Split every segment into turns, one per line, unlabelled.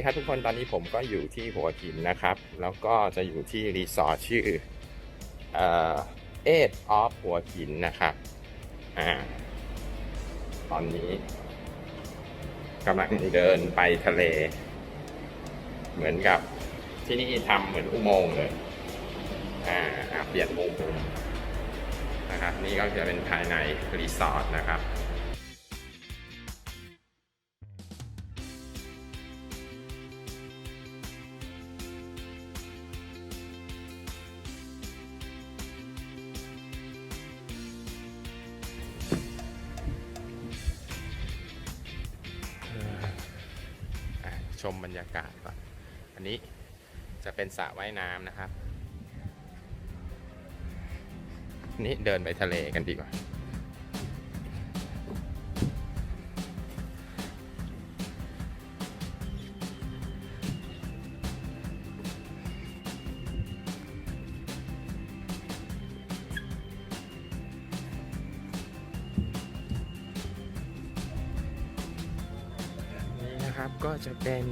ครับทุกคนตอนนี้ผมก็อยู่ที่หัวหินนะครับ แล้วก็จะอยู่ที่รีสอร์ทชื่อเอ่อเอ็ดออฟหัวหินนะครับอ่าตอนนี้กำลังเดินไปทะเล เหมือนกับที่นี่ทำเหมือนอุโมงค์เลย อ่าเปลี่ยนมุมนะครับ นี่ก็จะเป็นภายในรีสอร์ทนะครับ ชมบรรยากาศก่อน อันนี้จะเป็นสระว่ายน้ำนะครับ นี่เดินไปทะเลกันดีกว่า นะครับก็จะเป็น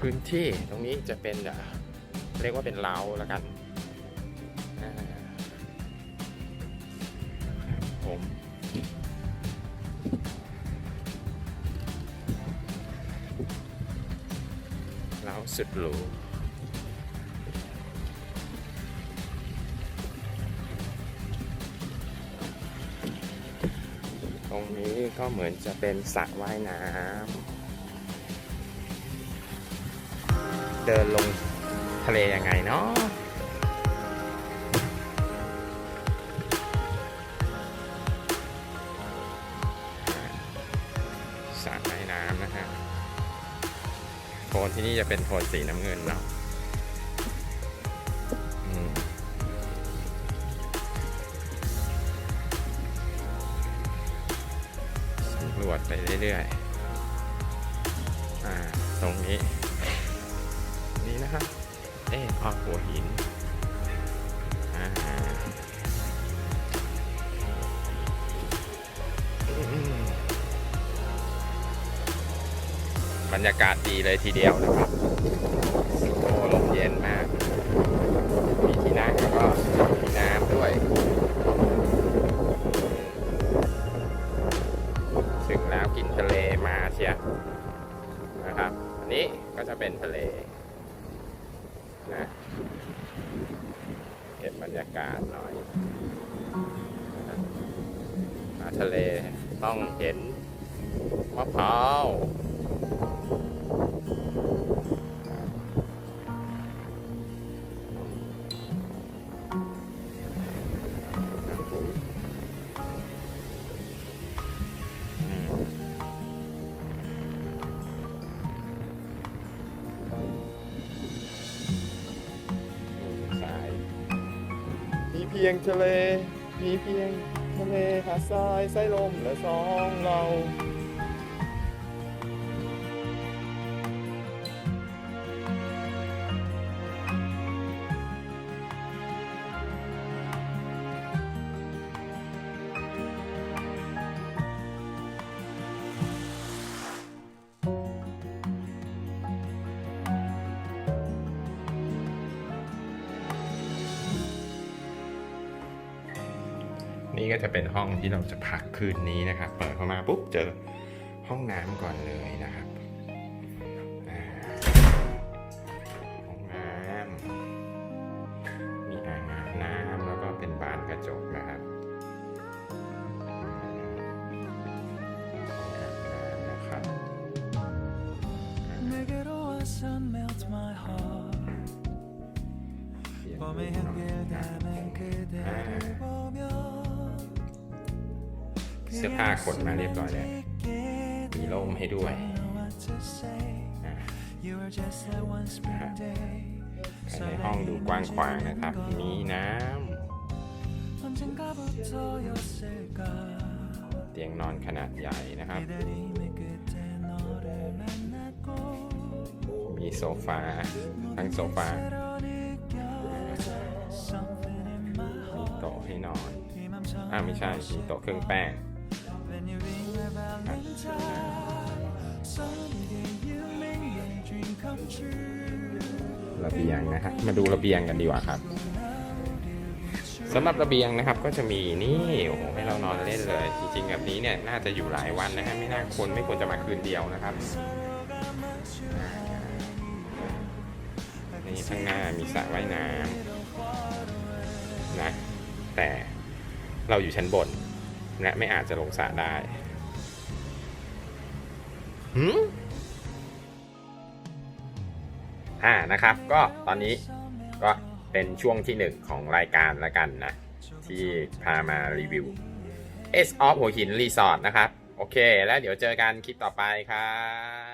พื้นที่ตรงนี้จะเป็นเรียกว่าเป็นเล้าแล้วกันผมเล้าสุดหรู ตรงนี้ก็เหมือนจะเป็นสระว่ายน้ำ เดินลงทะเลยังไงเนาะสระว่ายน้ำนะฮะโทนที่นี่จะเป็นโทนสีน้ำเงินเนาะ วจไปเรื่อยๆ อ่า ตรงนี้ นี่นะครับ เอ๊ะออกหัวหิน อ่าอืมบรรยากาศดีเลยทีเดียวนะครับโอ้ลมเย็นมาก มีที่นั่งแล้วก็มีน้ำด้วย ชียนะครับอันนี้ก็จะเป็นทะเลนะเก็บบรรยากาศหน่อยมาทะเลต้องเห็นมะพร้าว พียงทะเล มีเพียงทะเลหาดทรายสายลมและสองเรา นี่ก็จะเป็นห้องที่เราจะพักคืนนี้นะครับ เปิดเข้ามาปุ๊บเจอห้องน้ำก่อนเลยนะครับห้องน้ำมีอ่างอาบน้ำแล้วก็เป็นบานกระจกนะครับนะครับเสียงน้อ
ง
เสื้อผ้าขนมาเรียบร้อยแล้ว มีร่มให้ด้วยภายในห้องดูกว้างขวางนะครับ มีน้ำ เตียงนอนขนาดใหญ่นะครับ มีโซฟา ทั้งโซฟามีโต๊ะให้นอน อ่าไม่ใช่ มีโต๊ะเครื่องแป้ง
When you ring my valentine Someday you make
ระเบียงนะครับมาดูระเบียงกันดีกว่าครับสำหรับระเบียงนะครับก็จะมีนี่โอ้โหให้เรานอนเล่นเลย จริงๆแบบนี้เนี่ยน่าจะอยู่หลายวันนะฮะไม่น่าคนไม่ควรจะมาคืนเดียวนะครับนี่ข้างหน้ามีสระว่ายน้ำนะแต่เราอยู่ชั้นบน และไม่อาจจะลงสระได้หืมอ่านะครับ ก็ตอนนี้ก็เป็นช่วงที่หนึ่งของรายการแล้วกันนะ ที่พามารีวิว S of หัวหินรีสอร์ทนะครับ โอเค แล้วเดี๋ยวเจอกันคลิปต่อไปครับ